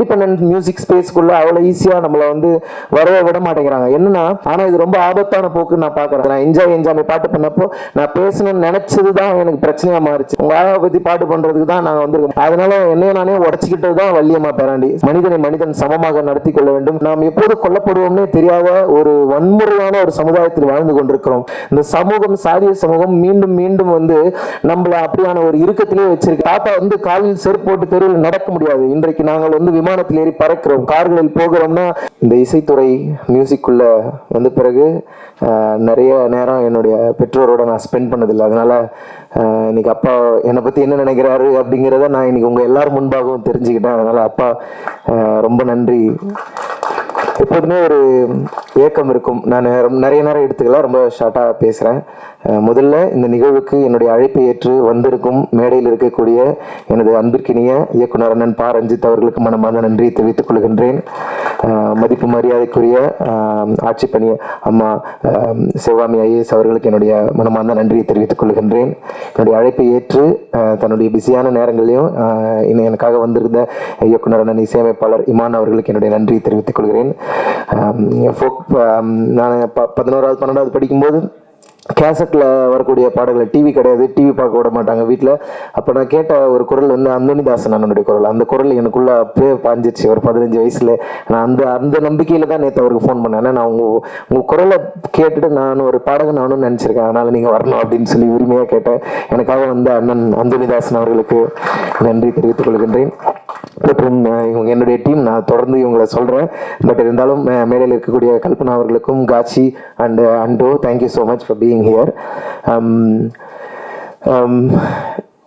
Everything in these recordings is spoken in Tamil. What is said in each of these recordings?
இண்டிபெண்ட் மியூசிக் ஸ்பேஸ்க்குள்ள அவ்வளோ ஈஸியாக நம்மளை வந்து வரவே விட மாட்டேங்கிறாங்க. என்னன்னா ஆனால் இது ரொம்ப ஆபத்தான போக்கு நான் பார்க்குறேன். நான் என்ஜாய் என்ஜாய் பாட்டு பண்ணப்போ நான் பேசணும்னு நினைச்சது தான் எனக்கு பிரச்சனையா மாறிச்சு. உங்க ஆயாவை பற்றி பாட்டு பண்றதுக்கு தான் நாங்கள் வந்திருக்கோம் அதனால என்னைய நானே உடச்சிக்கிட்டது தான் வள்ளியம்மா பேராண்டி. மனிதனை மனிதன் சமமாக நடத்தி கொள்ள வேண்டும். நாம் எப்போது கொல்லப்படுவோம்னே தெரியாத ஒரு வன்முறையான ஒரு சமுதாயத்தில் வாழ்ந்து கொண்டிருக்கிறோம். இந்த சமூகம் சாதிய சமூகம் மீண்டும் மீண்டும் வந்து நம்மள அப்படியான ஒரு இறுக்கத்திலே வச்சிருக்கு. தாத்தா வந்து காலில் செருப்பு போட்டு தெருவில் நடக்க முடியாது. இன்றைக்கு நாங்கள் வந்து விமானத்தில் ஏறி பறக்கிறோம். கார்களில் போகிறோம்னா இந்த இசைத்துறை மியூசிக்குள்ள வந்த பிறகு நிறைய நேரம் என்னுடைய பெற்றோரோட நான் ஸ்பெண்ட் பண்ணதில்லை. அதனால இன்னைக்கு அப்பா என்னை பத்தி என்ன நினைக்கிறாரு அப்படிங்கிறத நான் இன்னைக்கு உங்க எல்லாரும் முன்பாகவும் தெரிஞ்சுக்கிட்டேன். அதனால அப்பா ரொம்ப நன்றி. எப்போதுமே ஒரு ஏக்கம் இருக்கும். நான் நிறைய நேரம் எடுத்துக்கலாம். ரொம்ப ஷார்ட்டாக பேசுகிறேன் முதல்ல இந்த நிகழ்வுக்கு என்னுடைய அழைப்பை ஏற்று வந்திருக்கும் மேடையில் இருக்கக்கூடிய எனது அன்பிற்கினிய இயக்குனர் அண்ணன் பா. ரஞ்சித் அவர்களுக்கு மனமார்ந்த நன்றியை தெரிவித்துக் கொள்கின்றேன். மதிப்பு மரியாதைக்குரிய ஆட்சி பணி அம்மா சிவாமி ஐஏஎஸ் அவர்களுக்கு என்னுடைய மனமார்ந்த நன்றியை தெரிவித்துக் கொள்கின்றேன். என்னுடைய அழைப்பை ஏற்று தன்னுடைய பிஸியான நேரங்களையும் இன்னும் எனக்காக வந்திருந்த இயக்குனர் அண்ணன் இசையமைப்பாளர் இமான் அவர்களுக்கு என்னுடைய நன்றியை தெரிவித்துக் கொள்கிறேன். Um, ஆம், um, நான் ப பதினோராவது பன்னெண்டாவது படிக்கும்போது கேசட்டில் வரக்கூடிய பாடல்கள் டிவி கிடையாது டிவி பார்க்க விட மாட்டாங்க வீட்டில் அப்போ நான் கேட்ட ஒரு குரல் வந்து அந்தோனிதாசன் அண்ணனுடைய குரல். அந்த குரல் எனக்குள்ளே அப்படியே பாஞ்சிருச்சு ஒரு பதினஞ்சு வயசில் நான் அந்த அந்த நம்பிக்கையில் தான் நேற்று அவருக்கு ஃபோன் பண்ணேன். நான் உங்கள் உங்கள் குரலை கேட்டுட்டு நான் ஒரு பாடகன் நானும் நினச்சிருக்கேன். அதனால் நீங்கள் வரணும் அப்படின்னு சொல்லி உரிமையாக கேட்டேன். எனக்காக வந்த அண்ணன் அந்தோனிதாசன் அவர்களுக்கு நன்றி தெரிவித்துக் கொள்கின்றேன். மற்றும் இவங்க என்னுடைய டீம் நான் தொடர்ந்து இவங்களை சொல்கிறேன் பட் இருந்தாலும் மேடையில் இருக்கக்கூடிய கல்பனா அவர்களுக்கும் காட்சி and Anto thank you so much for being here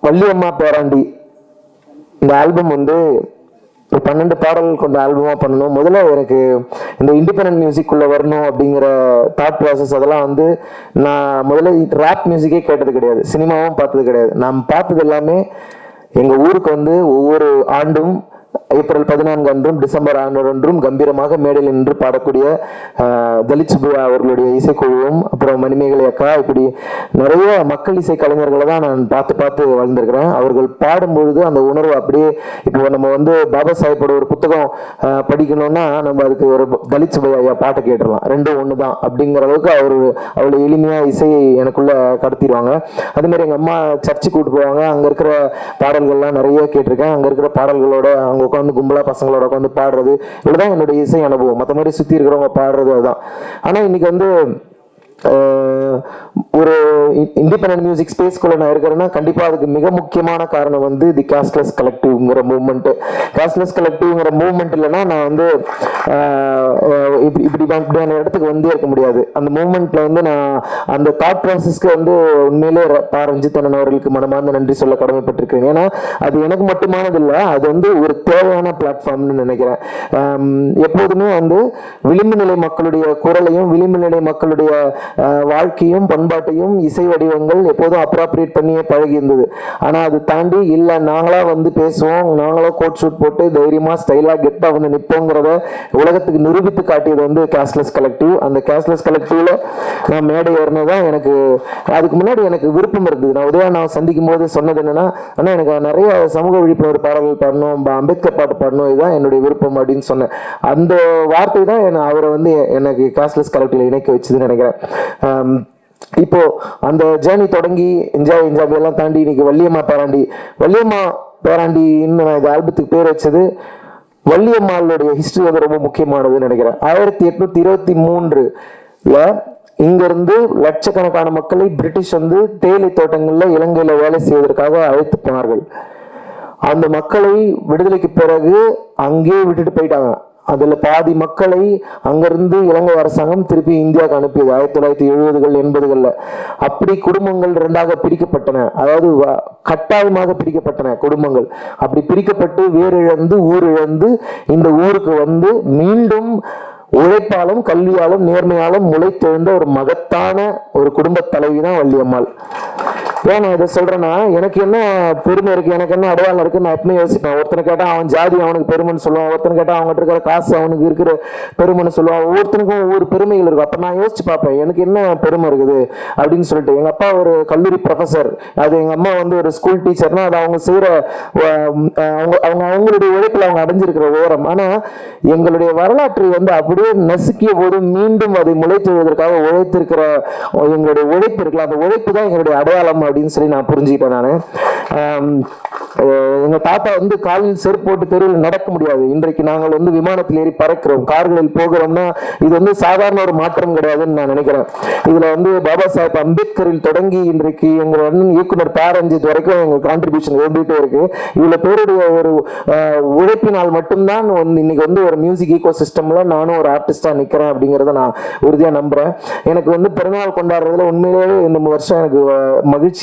Valliamma Peraandi இந்த ஆல்பம் வந்து ஒரு பன்னெண்டு பாடல் கொண்ட ஆல்பமாக பண்ணணும். முதல்ல எனக்கு இந்த இண்டிபெண்ட் மியூசிக்குள்ளே வரணும் அப்படிங்கிற தாட் ப்ராசஸ் அதெல்லாம் வந்து நான் முதல்ல ரேப் மியூசிக்கே கேட்டது கிடையாது. சினிமாவும் பார்த்தது கிடையாது. நான் பார்த்தது எல்லாமே எங்கள் ஊருக்கு வந்து ஒவ்வொரு ஆண்டும் ஏப்ரல் பதினான்கு அன்றும் டிசம்பர் ஆண்டு அன்றும் கம்பீரமாக மேடையில் நின்று பாடக்கூடிய தலித் சுபுவா அவர்களுடைய இசைக்குழுவும் அப்புறம் மணிமேகலை அக்கா இப்படி நிறைய மக்கள் இசை கலைஞர்களை தான் நான் பார்த்து பார்த்து வளர்ந்துருக்கிறேன் அவர்கள் பாடும்பொழுது அந்த உணர்வு அப்படியே இப்போ நம்ம வந்து பாபா சாஹிப்போட ஒரு புத்தகம் படிக்கணும்னா நம்ம அதுக்கு ஒரு தலித் சுப்பையா ஐயா பாட்டை கேட்டுடலாம். ரெண்டும் ஒன்று தான் அப்படிங்கிற அளவுக்கு அவர் அவ்வளோ எளிமையாக இசையை எனக்குள்ள கடத்திடுவாங்க. அதுமாதிரி எங்கள் அம்மா சர்ச்சுக்கு கூப்பிட்டு போவாங்க. அங்கே இருக்கிற பாடல்கள்லாம் நிறைய கேட்டிருக்கேன். அங்கே இருக்கிற பாடல்களோட அங்கே உட்காந்து கும்பலாக பசங்களோட உட்காந்து பாடுறது இதுதான் என்னுடைய இசை அனுபவம். மற்ற மாதிரி சுற்றி இருக்கிறவங்க பாடுறது அதுதான். ஆனால் இன்னைக்கு வந்து ஒரு இண்டிபெண்ட் மியூசிக் ஸ்பேஸ்க்குள்ள நான் இருக்கிறேன்னா கண்டிப்பாக அதுக்கு மிக முக்கியமான காரணம் வந்து தி காஸ்ட்லெஸ் கலெக்டிவ்ங்கிற மூவ்மெண்ட் காஸ்ட்லெஸ் கலெக்டிவ்ங்கிற மூவ்மெண்ட் இல்லைன்னா நான் வந்து இப்படி இப்படி இப்படியான இடத்துக்கு வந்தே இருக்க முடியாது. அந்த மூவ்மெண்ட்ல வந்து நான் அந்த தாட் ப்ராசஸ்க்கு வந்து உண்மையிலே பா ரஞ்சித் அண்ணன் அவர்களுக்கு மனமார்ந்த நன்றி சொல்ல கடமைப்பட்டிருக்கேன் ஏன்னா அது எனக்கு மட்டுமானது இல்லை அது வந்து ஒரு தேவையான பிளாட்ஃபார்ம்னு நினைக்கிறேன். எப்போதுமே வந்து விளிம்பு நிலை மக்களுடைய குரலையும் விளிம்பு நிலை மக்களுடைய வாழ்க்கையும் பண்பாட்டையும் இசை வடிவங்கள் எப்போதும் அப்ராப்ரியேட் பண்ணியே பழகி இருந்தது ஆனால் அது தாண்டி இல்லை நாங்களாக வந்து பேசுவோம் நாங்களாக கோட் ஷூட் போட்டு தைரியமாக ஸ்டைலாக கெட்டாக வந்து நிற்போங்கிறத உலகத்துக்கு நிரூபித்து காட்டியது வந்து கேஷ்லெஸ் கலெக்டிவ் அந்த கேஷ்லெஸ் கலெக்டிவில் நான் மேடை ஏறினது தான் எனக்கு அதுக்கு முன்னாடி எனக்கு விருப்பம் இருந்தது. நான் உதயா நான் சந்திக்கும் போது சொன்னது என்னென்னா ஆனால் எனக்கு நிறைய சமூக விழிப்புணர்வு பாடல்கள் பாடணும் அம்பேத்கர் பாட்டு பாடணும் இதுதான் என்னுடைய விருப்பம் அப்படின்னு சொன்னேன். அந்த வார்த்தை தான் என்ன அவரை வந்து எனக்கு கேஷ்லெஸ் கலெக்டிவில் இணைக்க வச்சதுன்னு நினைக்கிறேன். Um, இப்போ அந்த ஜேர்னி தொடங்கி என்ஜாய் என்ஜாய் எல்லாம் தாண்டி இன்னைக்கு வள்ளியம்மா பேராண்டி. வள்ளியம்மா பேராண்டின்னு நான் இந்த ஆல்பத்துக்கு பேர் வச்சது வள்ளியம்மாளுடைய ஹிஸ்டரி வந்து ரொம்ப முக்கியமானதுன்னு நினைக்கிறேன். ஆயிரத்தி எட்நூத்தி இருபத்தி மூன்றுல இங்கிருந்து லட்சக்கணக்கான மக்களை பிரிட்டிஷ் வந்து தேயிலை தோட்டங்கள்ல இலங்கையில வேலை செய்வதற்காக அழைத்து போனார்கள். அந்த மக்களை விடுதலைக்கு பிறகு அங்கேயே விட்டுட்டு போயிட்டாங்க. அதில் பாதி மக்களை அங்கிருந்து இலங்கை அரசாங்கம் திருப்பி இந்தியாவுக்கு அனுப்பியது. ஆயிரத்தி தொள்ளாயிரத்தி எழுபதுகள் எண்பதுகள்ல. அப்படி குடும்பங்கள் இரண்டாக பிரிக்கப்பட்டன. அதாவது வ- கட்டாயமாக பிரிக்கப்பட்டன குடும்பங்கள். அப்படி பிரிக்கப்பட்டு வேர் இழந்து ஊர் இழந்து இந்த ஊருக்கு வந்து மீண்டும் உழைப்பாலும் கல்வியாலும் நேர்மையாலும் முளைத்தெழுந்த ஒரு மகத்தான ஒரு குடும்ப தலைவி தான் வள்ளியம்மாள். ஏன் நான் இதை சொல்கிறேன்னா எனக்கு என்ன பெருமை இருக்குது எனக்கு என்ன அடையாளம் இருக்குதுன்னு நான் எப்பவுமே யோசிப்பேன். ஒருத்தனை கேட்டால் அவன் ஜாதி அவனுக்கு பெருமைன்னு சொல்லுவான் ஒருத்தனை கேட்டால் அவங்ககிட்ட இருக்கிற காசு அவனுக்கு இருக்கிற பெருமைன்னு சொல்லுவான். ஒவ்வொருத்தனுக்கும் ஒவ்வொரு பெருமைகள் இருக்கும். அப்போ நான் யோசிச்சு பார்ப்பேன் எனக்கு என்ன பெருமை இருக்குது அப்படின்னு சொல்லிட்டு. எங்கள் அப்பா ஒரு கல்லூரி ப்ரொஃபசர் அது எங்கள் அம்மா வந்து ஒரு ஸ்கூல் டீச்சர்னா அது அவங்க செய்கிற அவங்க அவங்க அவங்களுடைய உழைப்பில் அவங்க அடைஞ்சிருக்கிற ஓரம். ஆனால் எங்களுடைய வரலாற்றை வந்து அப்படியே நசுக்கிய போது மீண்டும் அதை முளைத்துவதற்காக உழைத்திருக்கிற எங்களுடைய உழைப்பு இருக்குல்ல அந்த உழைப்பு தான் எங்களுடைய அடையாளம் அப்படின்னு சொல்லி நான் புரிஞ்சுக்கிட்டேன் நான். எங்கள் தாத்தா வந்து காலில் செருப்பு போட்டு தெருவில் நடக்க முடியாது. இன்றைக்கு நாங்கள் வந்து விமானத்தில் ஏறி பறக்கிறோம். கார்களில் போகிறோம்னா இது வந்து சாதாரண ஒரு மாற்றம் கிடையாதுன்னு நான் நினைக்கிறேன். இதில் வந்து பாபா சாஹேப் அம்பேத்கரில் தொடங்கி இன்றைக்கு எங்கள் அண்ணன் இயக்குனர் பேரஞ்சித் வரைக்கும் எங்கள் கான்ட்ரிபியூஷன் வந்துகிட்டே இருக்கு. இதில் பேருடைய ஒரு உழைப்பினால் மட்டும்தான் வந்து இன்னைக்கு வந்து ஒரு மியூசிக் ஈகோ சிஸ்டம்ல நானும் ஒரு ஆர்டிஸ்டாக நிற்கிறேன் அப்படிங்கிறத நான் உறுதியாக நம்புகிறேன் எனக்கு வந்து பிறநாள் கொண்டாடுறதுல உண்மையிலேயே இந்த வருஷம் எனக்கு மகிழ்ச்சி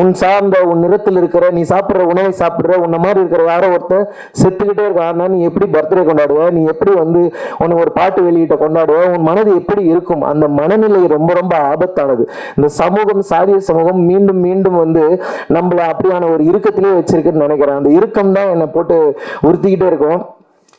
உன் சார்ந்த உன் நிறத்தில் இருக்கிற நீ சாப்பிட்ற உணவை சாப்பிட்ற உன்ன மாதிரி இருக்கிற யாரோ ஒருத்தர் செத்துக்கிட்டே இருக்கான்னா நீ எப்படி பர்த்டே கொண்டாடுவ? நீ எப்படி வந்து உனக்கு ஒரு பாட்டு வெளியிட்ட கொண்டாடுவ? உன் மனது எப்படி இருக்கும்? அந்த மனநிலை ரொம்ப ரொம்ப ஆபத்தானது. இந்த சமூகம் சாதிய சமூகம் மீண்டும் மீண்டும் வந்து நம்மளை அப்படியான ஒரு இறுக்கத்திலே வச்சிருக்குன்னு நினைக்கிறேன். அந்த இறுக்கம் தான் என்னை போட்டு உறுத்திக்கிட்டே இருக்கும்.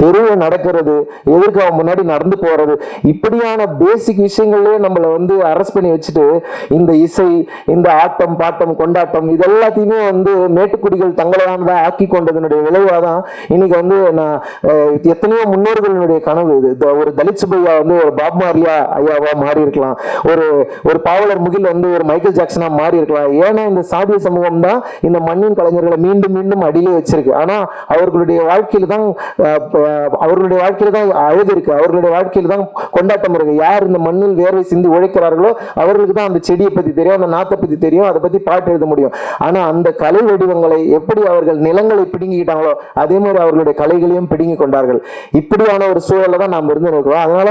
தெருவில் நடக்கிறது எதிர்க்க அவன் முன்னாடி நடந்து போறது? இப்படியான பேசிக் விஷயங்கள்லயே நம்மளை வந்து அரெஸ்ட் பண்ணி வச்சுட்டு இந்த இசை இந்த ஆட்டம் பாட்டம் கொண்டாட்டம் இது எல்லாத்தையுமே வந்து மேட்டுக்குடிகள் தங்களானதா ஆக்கி கொண்டதனுடைய விளைவாக தான் இன்னைக்கு வந்து நான் எத்தனையோ முன்னோர்களினுடைய கனவு இது. ஒரு தலித் சுப்பையா வந்து ஒரு பாப் மாரியா ஐயாவா மாறி இருக்கலாம் ஒரு ஒரு பாவலர் முகில் வந்து ஒரு மைக்கேல் ஜாக்சனா மாறி இருக்கலாம் ஏன்னா இந்த சாதிய சமூகம் தான் இந்த மண்ணின் கலைஞர்களை மீண்டும் மீண்டும் அடியிலே வச்சிருக்கு. ஆனா அவர்களுடைய வாழ்க்கையில தான் அவர்களுடைய வாழ்க்கையில தான் அழகு இருக்கு. அவர்களுடைய வாழ்க்கையில தான் கொண்டாட்டம் இருக்கு. யார் இந்த மண்ணில் வேர்வை சிந்தி உழைக்கிறார்களோ அவர்களுக்கு தான் அந்த செடியை பத்தி தெரியும் அந்த நாத்தை பத்தி தெரியும் அதை பத்தி பாட்டு எழுத முடியும். ஆனா அந்த கலை வடிவங்களை எப்படி அவர்கள் நிலங்களை பிடுங்கிக்கிட்டாங்களோ அதே மாதிரி அவர்களுடைய கலைகளையும் பிடுங்கி கொண்டார்கள். இப்படியான ஒரு சூழலை தான் நாம் இருந்து இருக்கிறோம் அதனால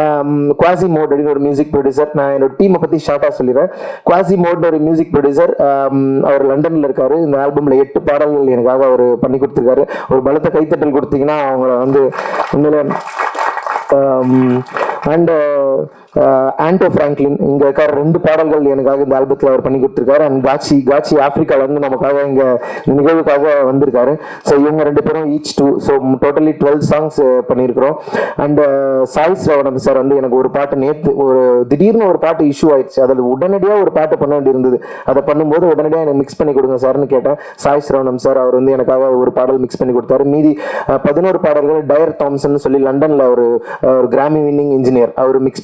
Um, குவாசி மோட் அப்படின்னு ஒரு மியூசிக் ப்ரொடியூசர் நான் என்னோட டீமை பத்தி ஷார்ட்டா சொல்லிடுறேன். குவாசி மோட்னு ஒரு மியூசிக் ப்ரொடியூசர் um, அவர் லண்டன்ல இருக்காரு. இந்த ஆல்பம்ல எட்டு பாடல்கள் எனக்காக அவர் பண்ணி கொடுத்துருக்காரு. ஒரு பலத்த கைத்தட்டல் கொடுத்தீங்கன்னா அவங்கள வந்து உண்மையில அண்ட் um, ஆண்டோ ஃப்ராங்க்லின் இங்கே இருக்கிற ரெண்டு பாடல்கள் எனக்காக இந்த ஆல்பத்தில் அவர் பண்ணி கொடுத்துருக்காரு. அண்ட் காட்சி காட்சி ஆப்பிரிக்கால நமக்காக இங்கே நிகழ்வுக்காக வந்திருக்காரு. ஸோ இவங்க ரெண்டு பேரும் each two so totally twelve songs பண்ணியிருக்கிறோம். அண்ட் சாய் ஸ்ரவணன் சார் வந்து எனக்கு ஒரு பாட்டு நேற்று ஒரு திடீர்னு ஒரு பாட்டு இஷ்யூ ஆயிடுச்சு. அதில் உடனடியாக ஒரு பாட்டு பண்ண வேண்டியிருந்தது. அதை பண்ணும்போது உடனடியாக எனக்கு மிக்ஸ் பண்ணி கொடுங்க சார்னு கேட்டேன். சாய் ஸ்ரவணம் சார் அவர் வந்து எனக்காக ஒரு பாடல் மிக்ஸ் பண்ணி கொடுத்தாரு. மீதி பதினோரு பாடல்கள் டயர் தாம்சன் சொல்லி லண்டனில் ஒரு ஒரு கிராமி வின்னிங் இன்ஜினியர் அவர் மிக்ஸ்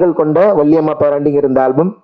கொண்ட வள்ளியம்மா பேராண்டிங்கிற இருந்த ஆல்பம்.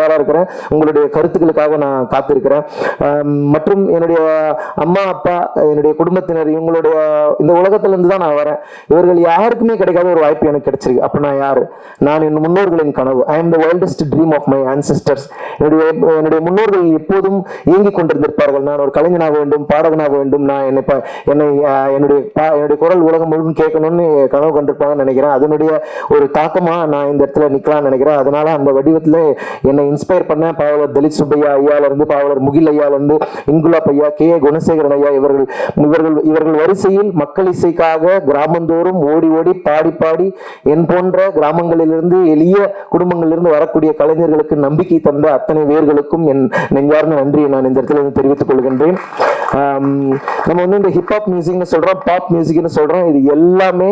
தயாராக இருக்கிறேன். உங்களுடைய கருத்துக்களுக்காக நான் காத்திருக்கிறேன். மற்றும் என்னுடைய அம்மா அப்பா என்னுடைய குடும்பத்தினர் இவங்களுடைய இந்த உலகத்திலேருந்து தான் நான் வரேன். இவர்கள் யாருக்குமே கிடைக்காத ஒரு வாய்ப்பு எனக்கு கிடைச்சிருக்கு. அப்போ நான் யார்? நான் என் முன்னோர்களின் கனவு. I am the wildest dream of my ancestors என்னுடைய என்னுடைய முன்னோர்கள் எப்போதும் இயங்கிக் கொண்டிருந்திருப்பார்கள். நான் ஒரு கலைஞனாக வேண்டும் பாடகனாக வேண்டும். நான் என்னை என்னை என்னுடைய என்னுடைய குரல் உலகம் முழுவதும் கேட்கணும்னு கனவு கண்டிருப்பாங்கன்னு நினைக்கிறேன். அதனுடைய ஒரு தாக்கமாக நான் இந்த இடத்துல நிற்கலாம்னு நினைக்கிறேன். அதனால அந்த வடிவத்தில் என்னை இன்ஸ்பயர் பண்ண பாவலர் தலித் சுப்பையா ஐயால இருந்து பாவலர் முகில் ஐயால இருந்து இன்குலாப் ஐயா கே. குணசேகரன் ஐயா இவர்கள் இவர்கள் இவர்கள் வரிசையில் மக்கள் இசைக்காக கிராமந்தோறும் ஓடி ஓடி பாடி பாடி என் போன்ற கிராமங்களிலிருந்து எளிய குடும்பங்களிலிருந்து வரக்கூடிய கலைஞர்களுக்கு நம்பிக்கை தந்த அத்தனை வேர்களுக்கும் என் நெஞ்சார்ந்த நன்றியை நான் இந்த இடத்துல இருந்து தெரிவித்துக் கொள்கின்றேன். நம்ம வந்து இந்த ஹிப்ஹாப் மியூசிக்னு சொல்கிறோம் பாப் மியூசிக்னு சொல்கிறோம் இது எல்லாமே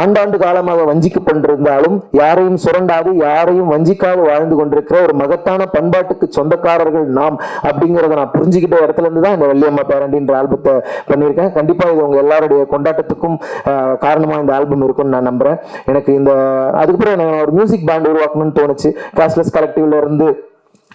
ஆண்டாண்டு காலமாக வஞ்சிக்கப்பட்டிருந்தாலும் யாரையும் சுரண்டாது யாரையும் வஞ்சிக்காது வாழ்ந்து கொண்டிருக்கிற ஒரு மகத்தான பண்பாட்டுக்கு சொந்தக்காரர்கள் நாம் அப்படிங்கிறத நான் புரிஞ்சுக்கிட்ட இடத்துல இருந்து தான் இந்த வள்ளியம்மா பேரண்டின்ற ஆல்பத்தை பண்ணியிருக்கேன். கண்டிப்பாக இது உங்கள் எல்லாருடைய கொண்டாட்டத்துக்கும் காரணமாக இந்த ஆல்பம் இருக்கும்னு நான் நம்புறேன். எனக்கு இந்த அதுக்கப்புறம் நான் ஒரு மியூசிக் பேண்ட் உருவாக்கணும்னு தோணுச்சு. காஸ்ட்லெஸ் கலெக்டிவ்ல இருந்து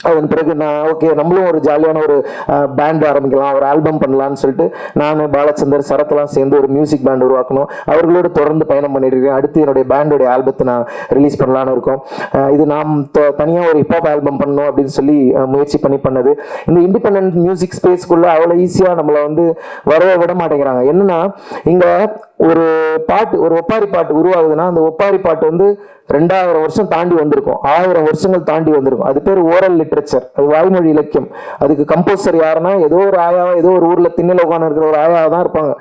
அதன் பிறகு நான் ஓகே நம்மளும் ஒரு ஜாலியான ஒரு பேண்ட் ஆரம்பிக்கலாம் ஒரு ஆல்பம் பண்ணலாம்னு சொல்லிட்டு நான் பாலச்சந்தர் சரத்லாம் சேர்ந்து ஒரு மியூசிக் பேண்ட் உருவாக்கணும். அவர்களோடு தொடர்ந்து பயணம் பண்ணிட்டு இருக்கேன் அடுத்து என்னுடைய பேண்டோடைய ஆல்பத்தை நான் ரிலீஸ் பண்ணலாம்னு இருக்கோம். இது நாம் த- ஒரு ஹிப்ஹாப் ஆல்பம் பண்ணணும் அப்படின்னு சொல்லி முயற்சி பண்ணி பண்ணது. இந்த இண்டிபெண்ட் மியூசிக் ஸ்பேஸ்க்குள்ள அவ்வளோ ஈஸியாக நம்மளை வந்து வரவே விட மாட்டேங்கிறாங்க. என்னன்னா இங்கே ஒரு பாட்டு ஒரு ஒப்பாரி பாட்டு உருவாகுதுன்னா அந்த ஒப்பாரி பாட்டு வந்து ரெண்டாயிரம் வருஷம் தாண்டி வந்திருக்கும். ஆயிரம் வருஷங்கள் தாண்டி வந்திருக்கும். அது பேர் ஓரல் லிட்ரேச்சர். அது வாய்மொழி இலக்கியம். அதுக்கு கம்போசர் யாருன்னா ஏதோ ஒரு ஆயாவா ஏதோ ஒரு ஊர்ல திண்ணில உட்காந்து இருக்கிற ஒரு ஆயாவா தான் இருப்பாங்க.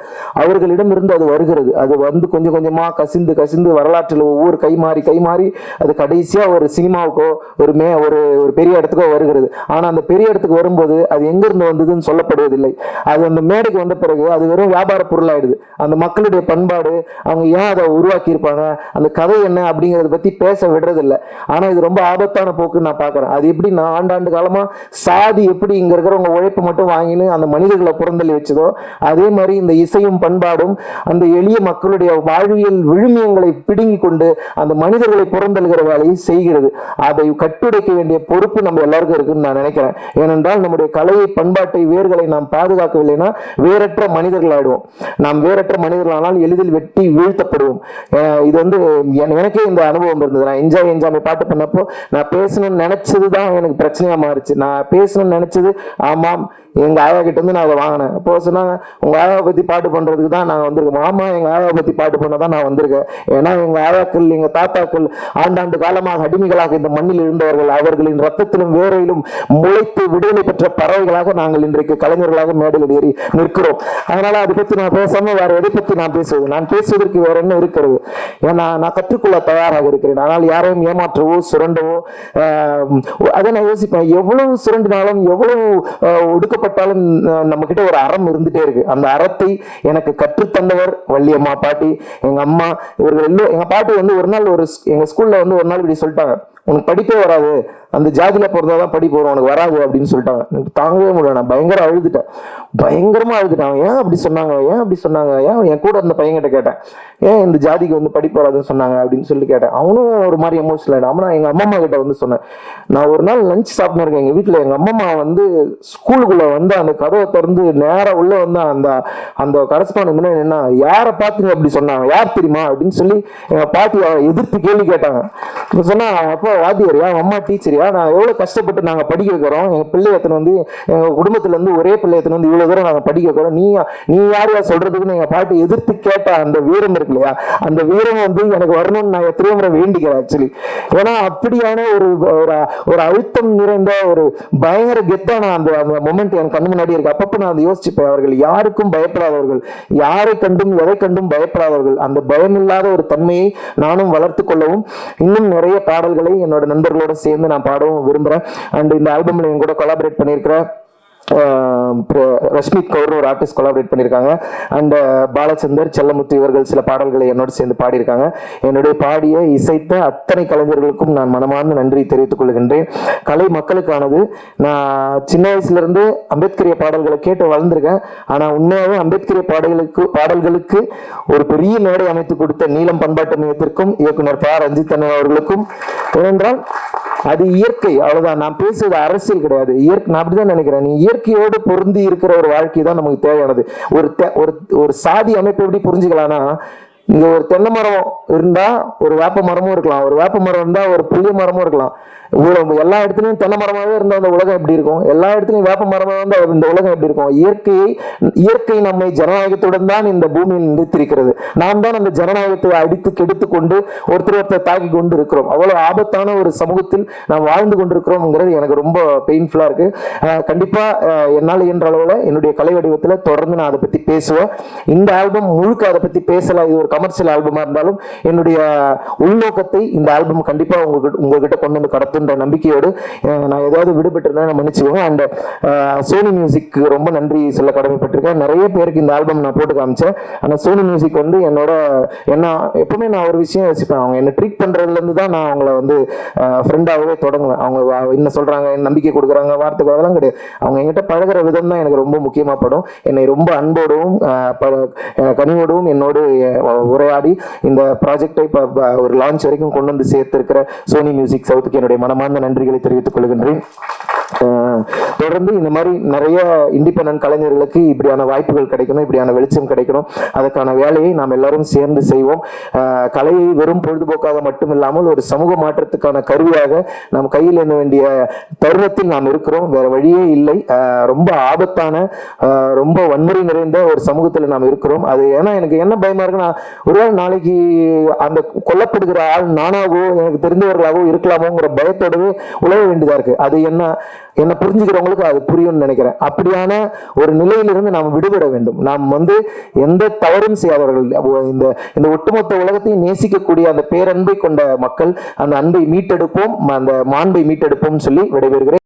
அவர்களிடம் இருந்து அது வருகிறது. அது வந்து கொஞ்சம் கொஞ்சமா கசிந்து கசிந்து வரலாற்றில் ஒவ்வொரு கை மாறி கை மாறி அது கடைசியா ஒரு சினிமாவுக்கோ ஒரு மே ஒரு ஒரு பெரிய இடத்துக்கோ வருகிறது. ஆனா அந்த பெரிய இடத்துக்கு வரும்போது அது எங்க இருந்து வந்ததுன்னு சொல்லப்படுவதில்லை. அது அந்த மேடைக்கு வந்த பிறகு அது வெறும் வியாபார பொருளாயிடுது. அந்த மக்களுடைய பண்பாடு அவங்க ஏன் அதை உருவாக்கி இருப்பாங்க அந்த கதை என்ன அப்படிங்கறத பற்றி பேச விடுறதில்ல. ஆனால் இது ரொம்ப ஆபத்தான போக்குன்னு நான் பாக்குறேன் அது எப்படி நான் ஆண்டாண்டு காலமா சாதி எப்படி இங்க இருக்கிறவங்க உழைப்பு மட்டும் வாங்கின்னு அந்த மனிதர்களை புறந்தள்ளி வச்சதோ அதே மாதிரி இந்த இசையும் பண்பாடும் அந்த எளிய மக்களுடைய வாழ்வியல் விழுமியங்களை பிடுங்கி கொண்டு அந்த மனிதர்களை புறந்தள்ளுகிற வேலையை செய்கிறது. அதை கட்டுடைக்க வேண்டிய பொறுப்பு நம்ம எல்லாருக்கும் இருக்குன்னு நான் நினைக்கிறேன். ஏனென்றால் நம்முடைய கலையை பண்பாட்டை வேர்களை நாம் பாதுகாக்கவில்லைன்னா வேறற்ற மனிதர்கள் ஆயிடுவோம் நாம் வேறற்ற மனிதர்களானால் எளிதில் வெட்டி வீழ்த்தப்படுவோம். இது வந்து எனக்கே இந்த அனுபவம் இருந்தது. நான் என்ஜாய் என்ஜாய் பாட்டு பண்ணப்போ நான் பேசணும்னு நினைச்சது தான் எனக்கு பிரச்சனையாக மாறுச்சு. நான் பேசணும்னு நினைச்சது ஆமாம் எங்கள் ஆயா கிட்டேருந்து நான் அதை வாங்கினேன். அப்போ சொன்னாங்க உங்கள் ஆயாவை பற்றி பாட்டு பண்ணுறதுக்கு தான் நான் வந்திருக்கேன். ஆமாம் எங்கள் ஆயாவை பற்றி பாட்டு பண்ண தான் நான் வந்திருக்கேன். ஏன்னா எங்கள் ஆயாக்கள் எங்கள் தாத்தாக்கள் ஆண்டாண்டு காலமாக அடிமைகளாக இந்த மண்ணில் இருந்தவர்கள் அவர்களின் ரத்தத்திலும் வேரையிலும் முளைத்து விடுதலை பெற்ற பறவைகளாக நாங்கள் இன்றைக்கு கலைஞர்களாக மேடையில் ஏறி நிற்கிறோம். அதனால அதை பற்றி நான் பேசாமல் வேறு எதை பற்றி நான் பேசுவது? நான் பேசுவதற்கு வேற என்ன இருக்கிறது? ஏன்னா நான் கற்றுக்கொள்ள தயாராக இருக்கிறேன். ஆனால் யாரையும் ஏமாற்றவோ சுரண்டவோ அதை நான் யோசிப்பேன். எவ்வளவு சுரண்டினாலும் எவ்வளவு ஒடுக்கப்பட்டாலும் நம்ம கிட்ட ஒரு அறம் இருந்துட்டே இருக்கு. அந்த அறத்தை எனக்கு கற்றுத்தந்தவர் வள்ளியம்மா பாட்டி எங்க அம்மா இவர்கள் எல்லோரும் எங்க பாட்டி வந்து ஒரு நாள் ஒரு எங்க ஸ்கூல்ல வந்து ஒரு நாள் இப்படி சொல்லிட்டாங்க. உனக்கு படிப்பே வராது. அந்த ஜாதியில் பிறந்தாதான் படிப்பு வரும். உனக்கு வராது அப்படின்னு சொல்லிட்டாங்க. எனக்கு தாங்கவே முடியல. நான் பயங்கர அழுதுட்டேன். பயங்கரமாக அழுதுட்டாங்க. ஏன் அப்படி சொன்னாங்க? ஏன் அப்படி சொன்னாங்க? ஏன் என் கூட அந்த பையன்கிட்ட கேட்டேன். ஏன் இந்த ஜாதிக்கு வந்து படிப்பு வராதுன்னு சொன்னாங்க? அப்படின்னு சொல்லி கேட்டேன். அவனும் ஒரு மாதிரி எமோஷனல் ஆகிடும் ஆமா நான் எங்க அம்மா கிட்ட வந்து சொன்னேன். நான் ஒரு நாள் லஞ்ச் சாப்பிட்டு இருக்கேன். எங்கள் வீட்டில் எங்கள் அம்மா வந்து ஸ்கூலுக்குள்ளே வந்து அந்த கதவை திறந்து நேராக உள்ளே வந்து அந்த அந்த கரஸ்பாண்ட் முன்னாடி என்ன யாரை பார்த்துங்க? அப்படி சொன்னாங்க. யார் தெரியுமா? அப்படின்னு சொல்லி எங்கள் பாட்டி எதிர்த்து கேள்வி கேட்டாங்க. இப்ப சொன்னா அம்மா வாத்தியாரியா அம்மா டீச்சரியா? நான் எவ்வளோ கஷ்டப்பட்டு நாங்கள் படிக்க வைக்கிறோம். எங்க பிள்ளை எத்தனை வந்து எங்கள் குடும்பத்தில் வந்து ஒரே பிள்ளை எத்தனை வந்து இவ்வளோ தூரம் நாங்கள் படிக்க வைக்கிறோம். நீ நீ யார் யார் சொல்கிறதுக்குன்னு எங்கள் பாட்டு எதிர்த்து கேட்ட அந்த வீரம் இருக்கு இல்லையா? அந்த வீரம் வந்து எனக்கு வரணும்னு நான் எத்தனையோ முறை வேண்டிக்கிறேன் ஆக்சுவலி ஏன்னா அப்படியான ஒரு ஒரு ஒரு அழுத்தம் நிறைந்த ஒரு பயங்கர கெத்தான அந்த அந்த மொமெண்ட் என் கண்ணு முன்னாடி இருக்கு. அப்பப்போ நான் அதை யோசிச்சுப்பேன். அவர்கள் யாருக்கும் பயப்படாதவர்கள் யாரை கண்டும் எதை கண்டும் பயப்படாதவர்கள் அந்த பயமில்லாத ஒரு தன்மையை நானும் வளர்த்து கொள்ளவும் இன்னும் நிறைய பாடல்களை என்னோட நண்பர்களோட சேர்ந்து நான் பாடவும் விரும்புறேன். அண்ட் இந்த ஆல்பம்ல என் கூட கொலாபரேட் பண்ணியிருக்கிற ரஷ்மித் கவுர் ஒரு ஆர்டிஸ்ட் கொலாபரேட் பண்ணியிருக்காங்க அண்ட் பாலச்சந்தர் செல்லமுத்து இவர்கள் சில பாடல்களை என்னோடு சேர்ந்து பாடியிருக்காங்க. என்னுடைய பாடிய இசைத்த அத்தனை கலைஞர்களுக்கும் நான் மனமார்ந்த நன்றி தெரிவித்துக் கொள்கின்றேன். கலை மக்களுக்கானது. நான் சின்ன வயசுலேருந்து அம்பேத்கரிய பாடல்களை கேட்டு வளர்ந்துருக்கேன். ஆனால் உண்மையாகவே அம்பேத்கரிய பாடல்களுக்கு பாடல்களுக்கு ஒரு பெரிய மேடை அமைத்து கொடுத்த நீலம் பண்பாட்டு மையத்திற்கும் இயக்குனர் ப. ரஞ்சித் அண்ணன் அவர்களுக்கும். ஏனென்றால் அது இயற்கை அவ்வளவுதான். நான் பேசுவது அரசியல் கிடையாது. இயற்கை நான் அப்படிதான் நினைக்கிறேன். நீ இயற்கையோடு பொருந்தி இருக்கிற ஒரு வாழ்க்கை தான் நமக்கு தேவையானது. ஒரு தே- ஒரு ஒரு சாதி அமைப்பு எப்படி புரிஞ்சுக்கலாம்னா இங்க ஒரு தென்னை மரம் இருந்தா ஒரு வேப்ப மரமும் இருக்கலாம். ஒரு வேப்ப மரம் இருந்தா ஒரு புளிய மரமும் இருக்கலாம். எல்லா இடத்துலையும் தென்னை மரமாகவே இருந்தால் அந்த உலகம் எப்படி இருக்கும்? எல்லா இடத்துலையும் வேப்ப மரமாக இருந்தால் இந்த உலகம் எப்படி இருக்கும்? இயற்கையை இயற்கை நம்மை ஜனநாயகத்துடன் தான் இந்த பூமியில் நிறுத்திருக்கிறது நாம் தான் அந்த ஜனநாயகத்தை அடித்து கெடுத்து கொண்டு ஒருத்தர் ஒருத்தர் தாக்கி கொண்டு இருக்கிறோம் அவ்வளவு ஆபத்தான ஒரு சமூகத்தில் நாம் வாழ்ந்து கொண்டிருக்கிறோம்ங்கிறது எனக்கு ரொம்ப பெயின்ஃபுல்லாக இருக்கு. கண்டிப்பாக கண்டிப்பா என்னால் இயன்ற அளவில் என்னுடைய கலை வடிவத்தில் தொடர்ந்து நான் அதை பத்தி பேசுவேன். இந்த ஆல்பம் முழுக்க அதை பத்தி பேசல. இது ஒரு கமர்ஷியல் ஆல்பமாக இருந்தாலும் என்னுடைய உள்நோக்கத்தை இந்த ஆல்பம் கண்டிப்பா உங்ககிட்ட உங்ககிட்ட கொண்டு வந்து கடத்தும். இருக்குன்ற நம்பிக்கையோடு நான் ஏதாவது விடுபட்டிருந்தா நான் மன்னிச்சுக்கோங்க அண்ட் சோனி மியூசிக்கு ரொம்ப நன்றி சொல்ல கடமைப்பட்டிருக்கேன். நிறைய பேருக்கு இந்த ஆல்பம் நான் போட்டு காமிச்சேன். ஆனால் சோனி மியூசிக் வந்து என்னோட என்ன எப்பவுமே நான் ஒரு விஷயம் யோசிப்பேன். அவங்க என்ன ட்ரீட் பண்ணுறதுலேருந்து தான் நான் அவங்கள வந்து ஃப்ரெண்டாகவே தொடங்குவேன். அவங்க வா- என்ன சொல்கிறாங்க என்ன நம்பிக்கை கொடுக்குறாங்க வார்த்தைக்கு அதெல்லாம் கிடையாது. அவங்க என்கிட்ட பழகிற விதம் தான் எனக்கு ரொம்ப முக்கியமாக படும். என்னை ரொம்ப அன்போடவும் ப- கனிவோடவும் என்னோடு உரையாடி இந்த ப்ராஜெக்டை இப்போ ஒரு லான்ச் வரைக்கும் கொண்டு வந்து சேர்த்துருக்கிற சோனி மியூசிக் சவுத்துக்கு என்னுடைய மனமார்ந்த நன்றிகளை தெரிவித்துக் கொள்கின்றேன். தொடர்ந்து இந்த மாதிரி நிறைய இண்டிபெண்டன்ட் கலைஞர்களுக்கு இப்படியான வாய்ப்புகள் கிடைக்கணும் இப்படியான வெளிச்சம் கிடைக்கணும். அதற்கான வேலையை நாம் எல்லாரும் சேர்ந்து செய்வோம். கலையை வெறும் பொழுதுபோக்காக மட்டும் இல்லாமல் ஒரு சமூக மாற்றத்துக்கான கருவியாக நாம் கையில் எண்ண வேண்டிய தருணத்தில் நாம் இருக்கிறோம். வேற வழியே இல்லை. ரொம்ப ஆபத்தான ரொம்ப வன்முறை நிறைந்த ஒரு சமூகத்தில் நாம் இருக்கிறோம். அது ஏன்னா எனக்கு என்ன பயமா இருக்குன்னா ஒருவேளை நாளைக்கு அந்த கொல்லப்படுகிற ஆள் நானாகவோ எனக்கு தெரிந்தவர்களாகவோ இருக்கலாமோங்கிற பயத்தோடவே உழவ வேண்டியதா இருக்கு. அது என்ன என்ன புரிஞ்சுக்கிறவங்களுக்கு அது புரியும்னு நினைக்கிறேன். அப்படியான ஒரு நிலையிலிருந்து நாம் விடுபட வேண்டும். நாம் வந்து எந்த தவறும் செய்யாதவர்கள். இந்த இந்த ஒட்டுமொத்த உலகத்தையும் நேசிக்கக்கூடிய அந்த பேரன்பை கொண்ட மக்கள் அந்த அன்பை மீட்டெடுப்போம் அந்த மாண்பை மீட்டெடுப்போம் சொல்லி விடைபெறுகிறேன்.